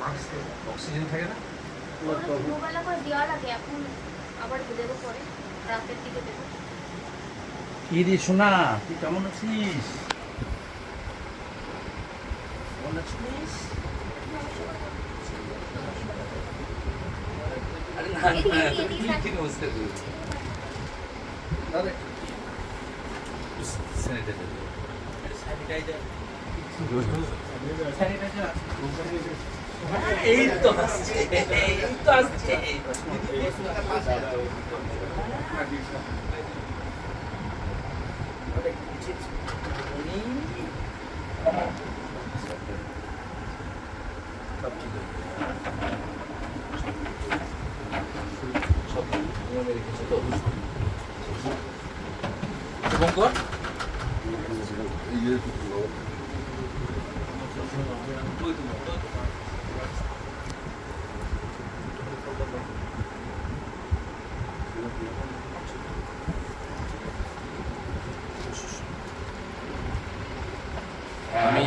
মাস্কে অক্সিজেন থাকে না? দুবেলা করে দেওয়া লাগে এখন আবার দেবো পরে রাতের দিকে দেবো। কি রে সোনা তুই কেমন আছিস? কেমন আছিস? Sanitizer sanitizer. এই তো আসছে এই তো আসছে সব ঠিক হয়ে যাবে। সব নিয়মে রেখেছে তো শুভঙ্কর তুই তো তুই তো আমি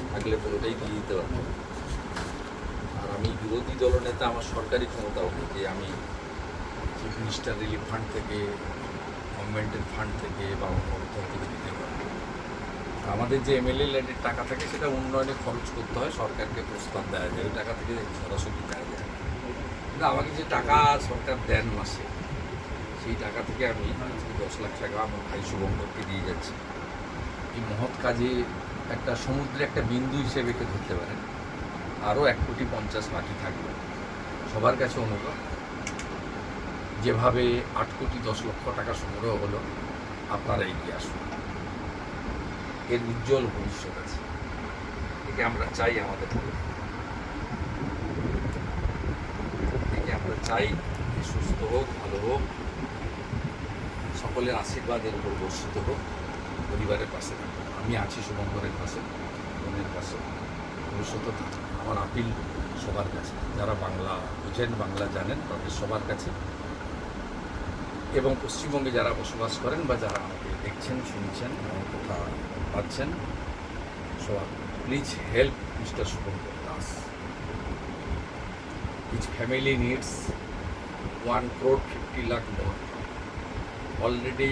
থাকলে পুরোটাই দিয়ে দিতে পারব আর আমি বিরোধী দলনেতা আমার সরকারি ক্ষমতাও নেই যে আমি চিফ মিনিস্টার রিলিফ ফান্ড থেকে গভর্নমেন্টের ফান্ড থেকে বা অন্য কোথাও থেকে দিতে পারব। আমাদের যে এমএলএ ল্যান্ডের টাকা থাকে, সেটা উন্নয়নে খরচ করতে হয়। সরকারকে প্রস্তাব দেওয়া যায়, ওই টাকা থেকে সরাসরি দেওয়া যায়। কিন্তু আমাকে যে টাকা সরকার দেন মাসে, সেই টাকা থেকে আমি দশ লাখ টাকা আমার ভাই শুভঙ্করকে দিয়ে যাচ্ছি। এই মহৎ কাজে একটা সমুদ্রে একটা বিন্দু হিসেবে একে ধরতে পারেন আরও এক কোটি পঞ্চাশ বাকি থাকবে। সবার কাছে অনুরোধ, যেভাবে আট কোটি দশ লক্ষ টাকা সংগ্রহ হলো, আপনারা এগিয়ে আসুন। এর উজ্জ্বল ভবিষ্যৎ আছে। একে আমরা চাই আমাদের। একে আমরা চাই সুস্থ হোক, ভালো হোক, সকলের আশীর্বাদের উপর বর্ষিত হোক, পরিবারের পাশে থাকুক। আমি আছি শুভঙ্করের কাছে, বোনের কাছে। ভবিষ্যতে আমার আপিল সবার কাছে। যারা বাংলা বুঝেন, বাংলা জানেন, তাদের সবার কাছে। এবং পশ্চিমবঙ্গে যারা বসবাস করেন বা যারা আমাকে দেখছেন, শুনছেন, আমার কথা পাচ্ছেন, সবার please help mister Shubhankar Das. His family needs 1 crore 50 lakh more. Already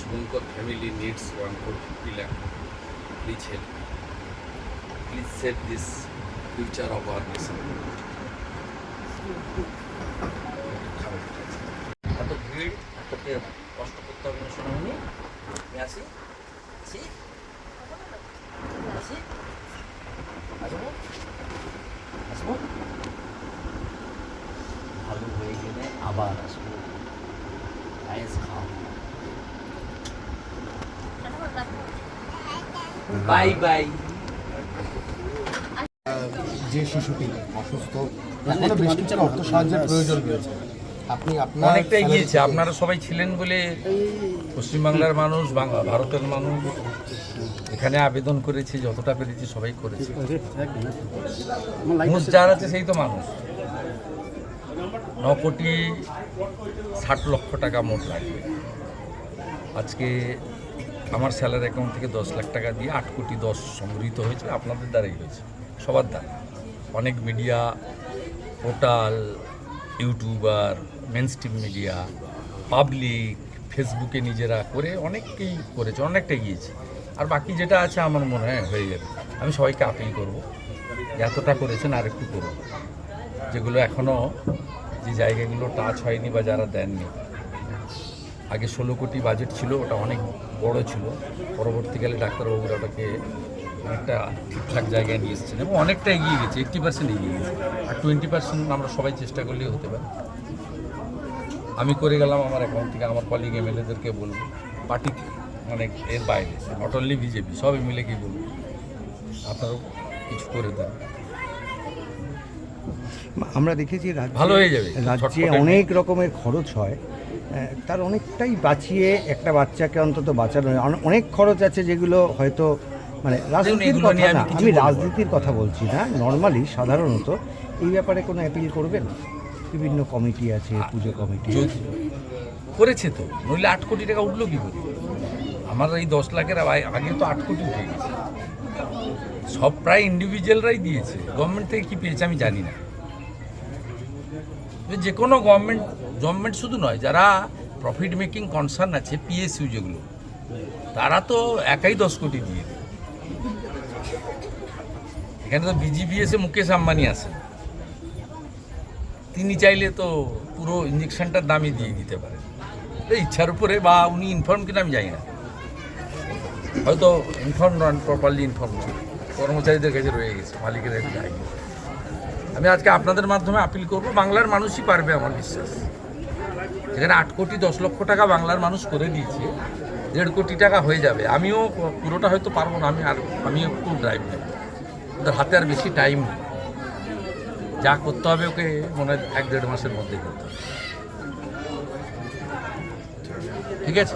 Shankar family needs one four fifty lakh please help please save this future of our nation এত ভিড় এতকে কষ্ট করতে হবে না শুনে নি আসি আসি আসি, আসব আসব। ভালো হয়ে গেলে আবার আসব। খাওয়া বাই বাই। যে শিশুটি অসুস্থ বেশ কিছু অর্থ সাহায্যের প্রয়োজন রয়েছে। আপনি আপনার অনেকটা এগিয়েছে। আপনারা সবাই ছিলেন বলে পশ্চিমবাংলার মানুষ বাংলা ভারতের মানুষ এখানে আবেদন করেছে যতটা পেরেছি সবাই করেছে। মানুষ যার আছে সেই তো মানুষ। ন কোটি ষাট লক্ষ টাকা মোট লাগবে। আজকে আমার স্যালারি অ্যাকাউন্ট থেকে দশ লাখ টাকা দিয়ে আট কোটি দশ সংগৃহীত হয়েছে, আপনাদের দ্বারাই হয়েছে, সবার দ্বারা। অনেক media portal YouTuber mainstream media public ফেসবুকে নিজেরা করে অনেককেই করেছে, অনেকটা গিয়েছে আর বাকি যেটা আছে আমার মনে হয় হয়ে যাবে। আমি সবাইকে আপিল করব এতটা করেছেন আর একটু করব যেগুলো এখনও যে জায়গাগুলো টাচ হয়নি বা যারা দেননি আগে ষোলো কোটি বাজেট ছিল ওটা অনেক বড় ছিল। পরবর্তীকালে ডাক্তারবাবুরা ওটাকে অনেকটা ঠিকঠাক জায়গায় নিয়ে এসেছেন এবং অনেকটা এগিয়ে গেছে এইট্টি পার্সেন্ট এগিয়ে গেছে। আর টোয়েন্টি পার্সেন্ট আমরা সবাই চেষ্টা করলেই হতে পারে। আমি করে গেলাম আমার অ্যাকাউন্ট থেকে আমার কলিগ এমএলএদেরকে বলব পার্টি মানে এর বাইরে নট অনলি বিজেপি সব এমএলএকেই বলব আপনারাও কিছু করে দেন। আমরা দেখেছি ভালো হয়ে যাবে। রাজ্যে অনেক রকমের খরচ হয়। তার অনেকটাই বাঁচিয়ে একটা বাচ্চাকে অন্তত বাঁচানো। অনেক খরচ আছে যেগুলো হয়তো মানে রাজনীতির কথা না আমি রাজনীতির কথা বলছি না নর্মালি সাধারণত এই ব্যাপারে কোনো অ্যাপিল করবেন? বিভিন্ন কমিটি আছে পুজো কমিটি করেছে তো নইলে আট কোটি টাকা উঠল কি করে? আমার এই দশ লাখের আগে তো আট কোটি উঠে গেছে। সব প্রায় ইন্ডিভিজুয়ালরাই দিয়েছে। গভর্নমেন্ট থেকে কি পেয়েছে আমি জানি না। যে কোনো গভর্নমেন্ট গভর্নমেন্ট শুধু নয়, যারা প্রফিট মেকিং কনসার্ন আছে পিএসইউ যেগুলো, তারা তো একাই দশ কোটি দিয়ে দেয়। এখানে তো বিজিবিএসে মুকেশ আম্বানি আছেন তিনি চাইলে তো পুরো ইঞ্জেকশনটার দামই দিয়ে দিতে পারেন ইচ্ছার উপরে বা উনি ইনফর্ম কিনা আমি জানি না। হয়তো inform non properly inform non. কর্মচারীদের কাছে রয়ে গেছে, মালিকের কাছে আমি আজকে আপনাদের মাধ্যমে আপিল করব বাংলার মানুষই পারবে আমার বিশ্বাস। যেখানে আট কোটি দশ লক্ষ টাকা বাংলার মানুষ করে দিয়েছে দেড় কোটি টাকা হয়ে যাবে। আমিও পুরোটা হয়তো পারব না আমি আর আমি একটু ড্রাইভ নেব। ওদের হাতে আর বেশি টাইম নেই। যা করতে হবে ওকে মনে হয় এক দেড় মাসের মধ্যে করতে হবে। ঠিক আছে?